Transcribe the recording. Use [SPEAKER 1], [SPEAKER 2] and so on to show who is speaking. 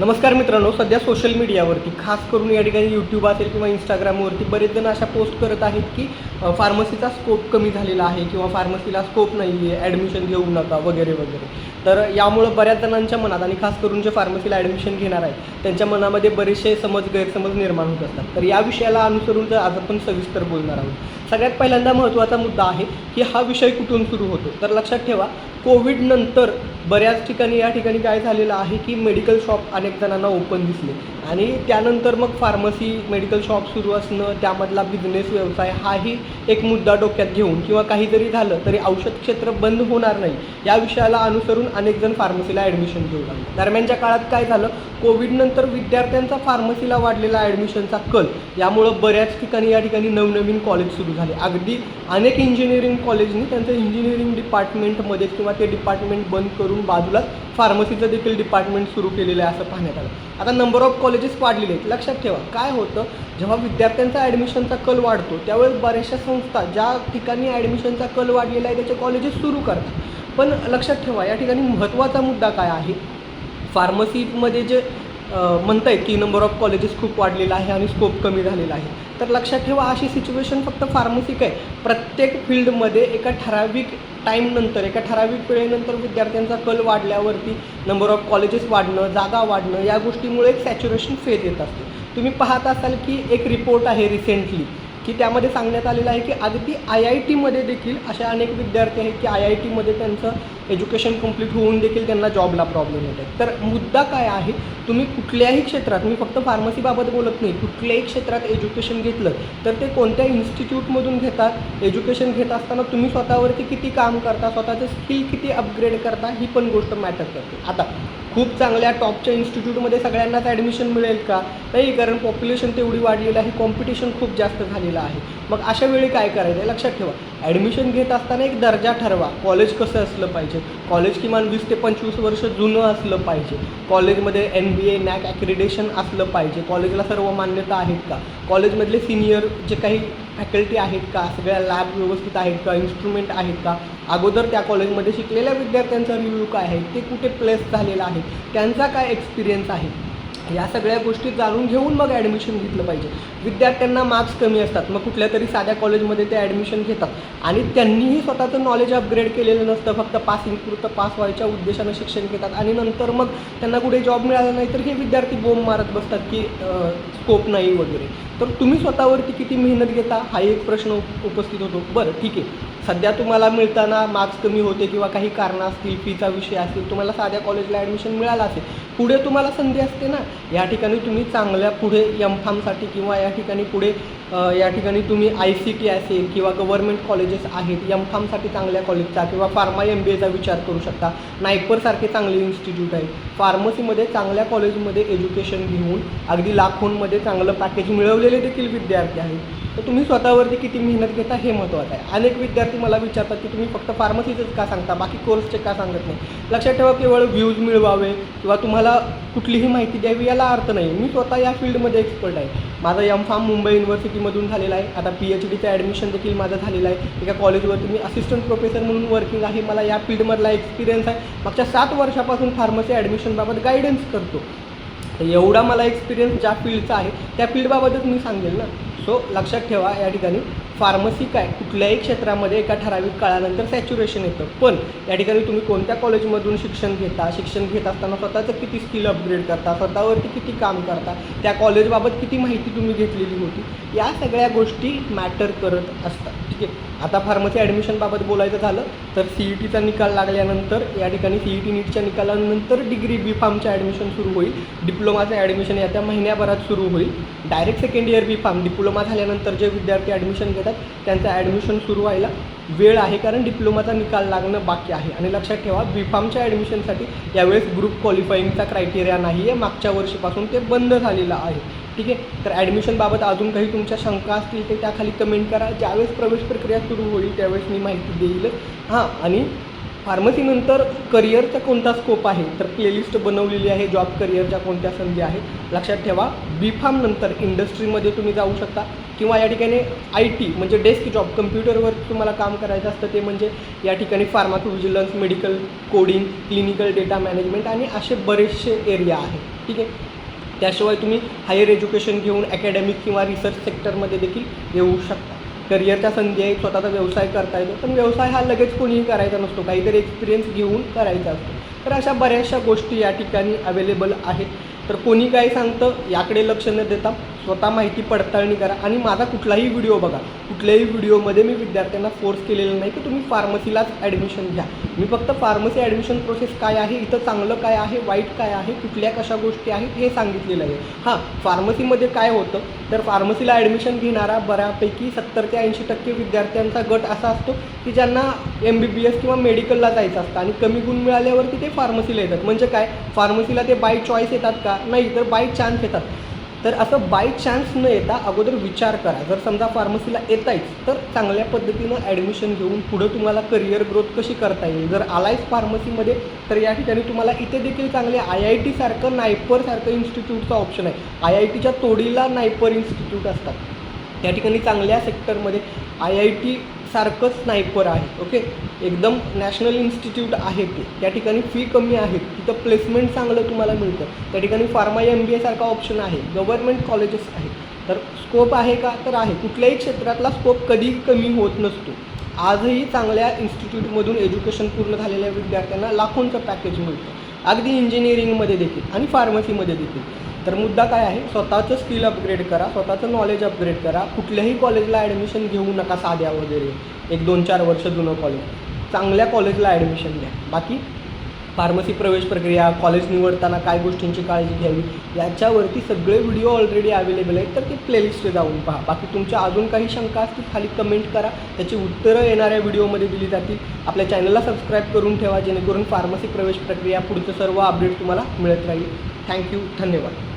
[SPEAKER 1] नमस्कार मित्रांनो सध्या सोशल मीडियावरती खास करून या ठिकाणी यूट्यूब असेल किंवा इंस्टाग्रामवरती बरेच जण अशा पोस्ट करत आहेत की फार्मसीचा स्कोप कमी झालेला आहे किंवा फार्मसीला स्कोप नाही आहे ॲडमिशन घेऊ नका वगैरे वगैरे. तर यामुळं बऱ्याच जणांच्या मनात आणि खास करून जे फार्मसीला ॲडमिशन घेणार आहेत त्यांच्या मनामध्ये बरेचसे समज गैरसमज निर्माण होत असतात. तर या विषयाला अनुसरून तर आज आपण सविस्तर बोलणार आहोत. सगळ्यात पहिल्यांदा महत्त्वाचा मुद्दा आहे की हा विषय कुठून सुरू होतो? तर लक्षात ठेवा कोविडनंतर बऱ्याच ठिकाणी या ठिकाणी काय झालेलं आहे की मेडिकल शॉप अनेक जणांना ओपन दिसले. आणि त्यानंतर मग फार्मसी मेडिकल शॉप सुरू असणं त्यामधला बिझनेस व्यवसाय हाही एक मुद्दा डोक्यात घेऊन किंवा काहीतरी झालं तरी औषध क्षेत्र बंद होणार नाही. या विषयाला अनुसरून अनेक जण फार्मसीला ॲडमिशन घेऊ लागले दरम्यानच्या काळात काय झालं? कोविडनंतर विद्यार्थ्यांचा फार्मसीला वाढलेला ॲडमिशनचा कल. यामुळं बऱ्याच ठिकाणी या ठिकाणी नवनवीन कॉलेज सुरू झाले. अगदी अनेक इंजिनिअरिंग कॉलेजनी त्यांचं इंजिनिअरिंग डिपार्टमेंटमध्ये किंवा ते डिपार्टमेंट बंद करून बाजूलाच फार्मसीचं देखील डिपार्टमेंट सुरू केलेलं आहे असं पाहण्यात आलं. आता नंबर ऑफ कॉलेजेस वाढलेले आहेत. लक्षात ठेवा काय होतं? जेव्हा विद्यार्थ्यांचा ॲडमिशनचा कल वाढतो त्यावेळेस बऱ्याचशा संस्था ज्या ठिकाणी ॲडमिशनचा कल वाढलेला आहे त्याचे कॉलेजेस सुरू करतात. पण लक्षात ठेवा या ठिकाणी महत्त्वाचा मुद्दा काय आहे? फार्मसीमध्ये जे म्हणतायत की नंबर ऑफ कॉलेजेस खूप वाढलेला आहे आणि स्कोप कमी झालेला आहे. तर लक्षात ठेवा अशी सिच्युएशन फक्त फार्मसिक आहे. प्रत्येक फील्डमध्ये एका ठराविक टाईमनंतर एका ठराविक वेळेनंतर विद्यार्थ्यांचा कल वाढल्यावरती नंबर ऑफ कॉलेजेस वाढणं जागा वाढणं या गोष्टीमुळे एक सॅच्युरेशन फेज येत असते. तुम्ही पाहत असाल की एक रिपोर्ट आहे रिसेंटली की त्यामध्ये सांगण्यात आलेलं आहे की अगदी आय आय टीमध्ये देखील अशा अनेक विद्यार्थी आहेत की आय आय टीमध्ये त्यांचं एज्युकेशन कंप्लीट होऊन देखील त्यांना जॉबला प्रॉब्लेम येत आहे. तर मुद्दा काय आहे तुम्ही कुठल्याही क्षेत्रात मी फक्त फार्मसीबाबत बोलत नाही कुठल्याही क्षेत्रात एज्युकेशन घेतलं तर ते कोणत्या इन्स्टिट्यूटमधून घेतात एज्युकेशन घेत असताना तुम्ही स्वतःवरती किती काम करता स्वतःचं स्किल किती अपग्रेड करता ही पण गोष्ट मॅटर करते. आता खूप चांगल्या टॉपच्या इन्स्टिट्यूटमध्ये सगळ्यांनाच ॲडमिशन मिळेल का? नाही कारण पॉप्युलेशन तेवढी वाढलेलं आहे कॉम्पिटिशन खूप जास्त झालेलं आहे. मग अशा वेळी काय करायचं? आहे लक्षात ठेवा. ॲडमिशन घेत असताना एक दर्जा ठरवा. कॉलेज कसं असलं पाहिजे? कॉलेज किमान वीस ते पंचवीस वर्ष जुनं असलं पाहिजे. कॉलेजमध्ये एन बी ए नॅक ॲक्रिडेशन असलं पाहिजे. कॉलेजला सर्व मान्यता आहेत का? कॉलेजमधले सिनियर जे काही फॅकल्टी आहेत का? सगळ्या लॅब व्यवस्थित आहेत का? इन्स्ट्रुमेंट आहेत का? अगोदर त्या कॉलेजमध्ये शिकलेल्या विद्यार्थ्यांचा रिव्ह्यू काय आहे? ते कुठे प्लेस झालेला आहे? त्यांचा काय एक्सपिरियन्स आहे? या सगळ्या गोष्टी जाणून घेऊन मग ॲडमिशन घेतलं पाहिजे. विद्यार्थ्यांना मार्क्स कमी असतात. मग कुठल्या तरी साध्या कॉलेजमध्ये ते ॲडमिशन घेतात. आणि त्यांनीही स्वतःचं नॉलेज अपग्रेड केलेलं नसतं. फक्त पासिंग पुरतं पास व्हायच्या उद्देशानं शिक्षण घेतात. आणि नंतर मग त्यांना कुठे जॉब मिळाला नाही तर हे विद्यार्थी बोंब मारत बसतात की स्कोप नाही वगैरे. तर तुम्ही स्वतःवरती किती मेहनत घेता? हा एक प्रश्न उपस्थित होतो. बरं ठीक आहे. सध्या तुम्हाला मिळताना मार्क्स कमी होते किंवा काही कारणं असतील फीचा विषय असतील तुम्हाला साध्या कॉलेजला ॲडमिशन मिळालं असेल पुढे तुम्हाला संधी असते ना या ठिकाणी तुम्ही चांगल्या पुढे एम फार्मसाठी किंवा या ठिकाणी पुढे या ठिकाणी तुम्ही आय सी टी असेल किंवा गव्हर्नमेंट कॉलेजेस आहेत एम फार्मसाठी चांगल्या कॉलेजचा किंवा फार्मा एम बी एचा विचार करू शकता. नायपरसारखे चांगले इन्स्टिट्यूट आहे फार्मसीमध्ये चांगल्या कॉलेजमध्ये एज्युकेशन घेऊन अगदी लाखोंमध्ये चांगलं पॅकेज मिळवलेले देखील विद्यार्थी आहेत. तर तुम्ही स्वतःवरती किती मेहनत घेता हे महत्त्वाचं आहे. अनेक विद्यार्थी मला विचारतात की तुम्ही फक्त फार्मसीचंच का सांगता? बाकी कोर्सचे का सांगत नाही? लक्षात ठेवा केवळ व्ह्यूज मिळवावे किंवा तुम्हाला कुठलीही माहिती द्यावी याला अर्थ नाही. मी स्वतः या फील्डमध्ये एक्सपर्ट आहे. माझा एम फार्म मुंबई युनिव्हर्सिटीमधून झालेला आहे. आता पी एच डीचं ॲडमिशन देखील माझं झालेलं आहे. एका कॉलेजवरती मी असिस्टंट प्रोफेसर म्हणून वर्किंग आहे. मला या फील्डमधला एक्सपिरियन्स आहे. मागच्या सात वर्षापासून फार्मसी ॲडमिशनबाबत गायडन्स करतो. तर एवढा मला एक्सपिरियन्स ज्या फील्डचा आहे त्या फील्डबाबतच मी सांगेल ना. सो लक्षात ठेवा या ठिकाणी. फार्मसी काय कुठल्याही क्षेत्रामध्ये एका ठराविक काळानंतर सॅच्युरेशन येतं. पण या ठिकाणी तुम्ही कोणत्या कॉलेजमधून शिक्षण घेता? शिक्षण घेत असताना स्वतःचं किती स्किल अपग्रेड करता? स्वतःवरती किती काम करता? त्या कॉलेजबाबत किती माहिती तुम्ही घेतलेली होती? या सगळ्या गोष्टी मॅटर करत असतात. ठीक आहे? आता फार्मसी ॲडमिशनबाबत बोलायचं झालं तर सी ई टीचा निकाल लागल्यानंतर या ठिकाणी सी ई टी नीटच्या निकालानंतर डिग्री बी फार्मचं ॲडमिशन सुरू होईल. डिप्लोमाचं ॲडमिशन येत्या महिन्याभरात सुरू होईल. Direct second year B pharm diploma झाल्यानंतर जे विद्यार्थी ॲडमिशन घेतात त्यांचं ॲडमिशन सुरू व्हायला वेळ आहे कारण डिप्लोमाचा निकाल लागणं बाकी आहे. आणि लक्षात ठेवा बी फार्मच्या ॲडमिशनसाठी यावेळेस ग्रुप क्वालिफाईंगचा क्रायटेरिया नाही आहे मागच्या वर्षीपासून ते बंद झालेलं आहे. ठीक आहे? तर ॲडमिशनबाबत अजून काही तुमच्या शंका असतील ते त्याखाली कमेंट करा. ज्यावेळेस प्रवेश प्रक्रिया सुरू होईल त्यावेळेस मी माहिती देईल. हां आणि फार्मसीनंतर करिअरचा कोणता स्कोप आहे? तर प्लेलिस्ट बनवलेली आहे जॉब करिअरच्या कोणत्या संधी आहेत? लक्षात ठेवा बी फार्म नंतर इंडस्ट्रीमध्ये तुम्ही जाऊ शकता. किंवा या ठिकाणी आय टी म्हणजे डेस्क जॉब कम्प्युटरवर तुम्हाला काम करायचं असतं ते म्हणजे या ठिकाणी pharmacovigilance medical coding clinical data management आणि असे बरेचसे एरिया आहेत. ठीक आहे? त्याशिवाय तुम्ही हायर एज्युकेशन घेऊन अकॅडमिक किंवा रिसर्च सेक्टरमध्ये देखील येऊ शकता. करिअरच्या संधी आहेत स्वतःचा व्यवसाय करता येतो पण व्यवसाय हा लगेच कोणीही करायचा नसतो. काहीतरी एक्सपिरियन्स घेऊन करायचा असतो. तर अशा बऱ्याचशा गोष्टी या ठिकाणी अवेलेबल आहेत. तर कोणी काय सांगतं याकडे लक्ष न देता स्वतः माहिती पडताळणी करा आणि माझा कुठलाही व्हिडिओ बघा. कुठल्याही व्हिडिओमध्ये मी विद्यार्थ्यांना फोर्स केलेलं नाही की तुम्ही फार्मसीलाच ॲडमिशन घ्या. मी फक्त फार्मसी ॲडमिशन प्रोसेस काय आहे इथं चांगलं काय आहे वाईट काय आहे कुठल्या कशा गोष्टी आहेत हे सांगितलेलं आहे. हां फार्मसीमध्ये काय होतं तर फार्मसीला ॲडमिशन घेणारा बऱ्यापैकी सत्तर ते ऐंशी टक्के विद्यार्थ्यांचा गट असा असतो की ज्यांना एम बी बी एस किंवा मेडिकलला जायचं असतं आणि कमी गुण मिळाल्यावरती ते फार्मसीला येतात. म्हणजे काय? फार्मसीला ते बाय चॉईस येतात का? नाही तर बाय चान्स येतात. तर असं बाय चान्स न येता अगोदर विचार करा. जर समजा फार्मसीला येतायच तर चांगल्या पद्धतीनं ॲडमिशन घेऊन पुढं तुम्हाला करिअर ग्रोथ कशी करता येईल? जर आलायच फार्मसीमध्ये तर या ठिकाणी तुम्हाला इथे देखील चांगले आय आय टीसारखं नायपरसारखं इन्स्टिट्यूटचा ऑप्शन आहे. आय आय टीच्या तोडीला नायपर इन्स्टिट्यूट असतात. त्या ठिकाणी चांगल्या सेक्टरमध्ये आय आय टी सारखंच स्नायपर आहे ओके एकदम नॅशनल इन्स्टिट्यूट आहे ते. त्या ठिकाणी फी कमी आहे. तिथं प्लेसमेंट चांगलं तुम्हाला मिळतं. त्या ठिकाणी फार्मा एम बी एसारखा ऑप्शन आहे. गव्हर्नमेंट कॉलेजेस आहे तर स्कोप आहे का? तर आहे. कुठल्याही क्षेत्रातला स्कोप कधी कमी होत नसतो. आजही चांगल्या इन्स्टिट्यूटमधून एज्युकेशन पूर्ण झालेल्या विद्यार्थ्यांना लाखोंचं पॅकेज मिळतं. अगदी इंजिनिअरिंगमध्ये देखील आणि फार्मसीमध्ये देखील. तर मुद्दा काय आहे? स्वतःचं स्किल अपग्रेड करा स्वतःचं नॉलेज अपग्रेड करा. कुठल्याही कॉलेजला ॲडमिशन घेऊ नका साध्या वगैरे. एक दोन चार वर्ष जुनं कॉलेज चांगल्या कॉलेजला ॲडमिशन घ्या बाकी फार्मसी प्रवेश प्रक्रिया कॉलेज निवडताना काय गोष्टींची काळजी घ्यावी याच्यावरती सगळे व्हिडिओ ऑलरेडी अवेलेबल आहेत. तर ते प्लेलिस्ट जाऊन पहा. बाकी तुमच्या अजून काही शंका असतील खाली कमेंट करा. त्याची उत्तरं येणाऱ्या व्हिडिओमध्ये दिली जातील. आपल्या चॅनलला सबस्क्राईब करून ठेवा जेणेकरून फार्मसी प्रवेश प्रक्रिया पुढचं सर्व अपडेट तुम्हाला मिळत राहील. थँक्यू धन्यवाद.